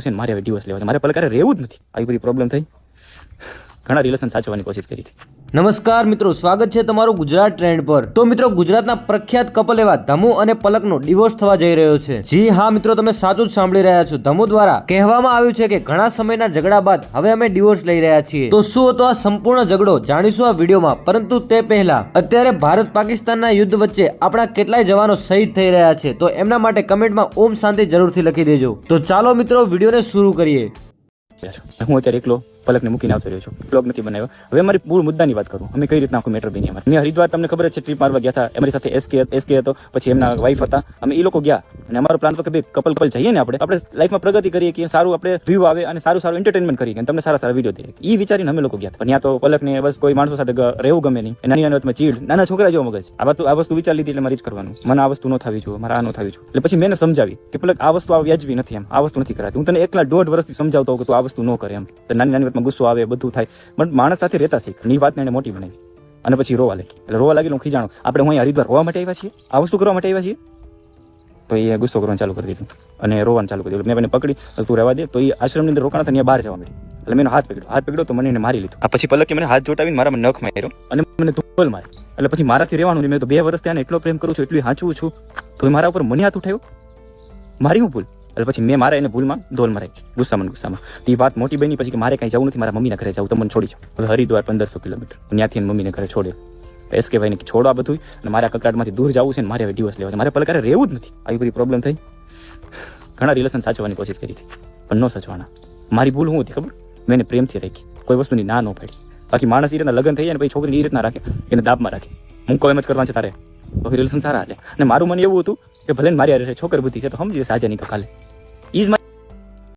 છે મારે ડિવોર્સ લેવા છે. મારે પલકારે રહેવું જ નથી. આવી બધી પ્રોબ્લેમ થઈ. ઘણા રિલેશન સાચવવાની કોશિશ કરી હતી નમસ્કાર મિત્રો સ્વાગત છે તમારું ગુજરાત ટ્રેન્ડ પર. તો મિત્રો ગુજરાતના પ્રખ્યાત કપલ એવા ધમુ અને પલકનો ડિવોર્સ થવા જઈ રહ્યો છે. જી હા મિત્રો તમે સાચું જ સાંભળી રહ્યા છો. ધમુ દ્વારા કહેવામાં આવ્યું છે કે ઘણા સમયના ઝઘડા બાદ હવે અમે ડિવોર્સ લઈ રહ્યા છીએ. તો શું હતો આ સંપૂર્ણ ઝઘડો? જાણીશું આ વિડીયોમાં. પરંતુ તે પહેલા અત્યારે ભારત પાકિસ્તાનના યુદ્ધ વચ્ચે આપણા કેટલાય જવાનો શહીદ થઈ રહ્યા છે. તો એમના માટે કમેન્ટમાં ઓમ શાંતિ જરૂરથી લખી દેજો. તો ચાલો મિત્રો વિડીયોને શરૂ કરીએ. હું અત્યારે એકલો? પલકને મૂકીને આવતો રહ્યો છું. બ્લોગ નથી બનાવ્યો. હવે મારી મૂળ મુદ્દાની વાત કરું. અમે કઈ રીતના આખું મેટર બની અમારે? મેં હરિદ્વાર તમને ખબર છે ટ્રીપ મારવા ગયા હતા. અમારી સાથે એસકે એસકે હતો, પછી એમના વાઈફ હતા. અમે એ લોકો ગયા. અને અમારો પ્લાન તો કે ભાઈ કપલ કપલ જઈએ ને આપણે. આપણે લાઈફમાં પ્રગતિ કરીએ કે સારું આપણે વ્યૂ આવે અને સારું સારું એન્ટરટેનમેન્ટ કરીએ અને તમને સારા સારા વીડિયો દે એ વિચારીને અમે લોકો ગયા પણ ત્યાં તો પલકને બસ કોઈ માણસો સાથે રહેવું ગમે નહીં. નાની નાની વાતમાં ચીડ, નાના છોકરા જેવો મગજ. આ વસ્તુ આ વસ્તુ વિચાર લીધી એટલે મારી જ કરવાનું. મને આ વસ્તુ ન થવી જોઈએ, મારે આ ન થવી જોઈએ. એટલે પછી મેં સમજાવી કે પલક આ વસ્તુ આ વ્યાજબી નથી એમ. આ વસ્તુ નથી કરાતી. હું તને એકલા દોઢ વર્ષથી સમજાવતો હોઉં કે તું આ વસ્તુ ન કરે એમ. નાની નાની વાતમાં ગુસ્સો આવે બધું થાય. પણ માણસ સાથે રહેતા શીખ. ની વાતને એને મોટી બનાવી અને પછી રોવા લાગી. એટલે રોવા લાગી હું ખીજાણો. આપણે હું હરિદ્વાર રોવા માટે આવ્યા છીએ? આ વસ્તુ કરવા માટે આવ્યા છીએ? તો એ ગુસ્સો કરવાનું ચાલુ કરી દીધું. અને રોવાનું ચાલુ કરી દીધું. મેં એને પકડી તું રહેવા દે. તો એ આશ્રમની અંદર રોકાણા ત્યાં બહાર જવા માંડી એટલે મેં હાથ પકડ્યો. હાથ પકડ્યો તો મને એને મારી લીધું. પછી પલકે મને હાથ જોટાવીને મારા નખ માર્યો. અને મને ધોલ મારી. એટલે પછી મારાથી રહેવાનું મેં તો બે વર્ષ ત્યાં એટલો પ્રેમ કરું છું એટલું હાંચવું છું. તો મારા ઉપર મને હાથ ઉઠાવ્યો મારી હું ભૂલ? એટલે પછી મેં મારે એને ભૂલમાં ધોલ મરાઈ ગુસ્સામાં ગુસ્સામાં. તો વાત મોટી બની, પછી કે મારે કાંઈ જવું નથી, મારા મમ્મીના ઘરે જવું તો મને છોડી જાઉં હવે હરિદ્વાર પંદરસો કિલોમીટર. ત્યાંથી મમ્મીને ઘરે છોડ્યો. ભાઈને કે છોડો આ બધું અને મારા કકડાટમાંથી દૂર જવું છે ને મારે હવે ડિવોર્સ લેવા. છે મારે પલકારે રહેવું જ નથી. આવી બધી પ્રોબ્લેમ થઈ. ઘણા રિલેશન સાચવવાની કોશિશ કરી હતી, પણ ન સાચવાના. મારી ભૂલ હું હતી, ખબર? મેં એને પ્રેમથી રાખી. કોઈ વસ્તુની ના ન પાડી. બાકી માણસ એ રીતના લગ્ન થઈ જાય ને પછી છોકરીને એ રીતના રાખે, એને દાબમાં રાખે. હું કોઈ એમ જ કરવા છે તારે. તો રિલેશન સારા હાલે અને મારું મન એવું હતું કે ભલે મારી હારે છોકર બુદ્ધિ છે, તો સમજી જશે આજે નહીં તો કાલે. ઈઝ મારી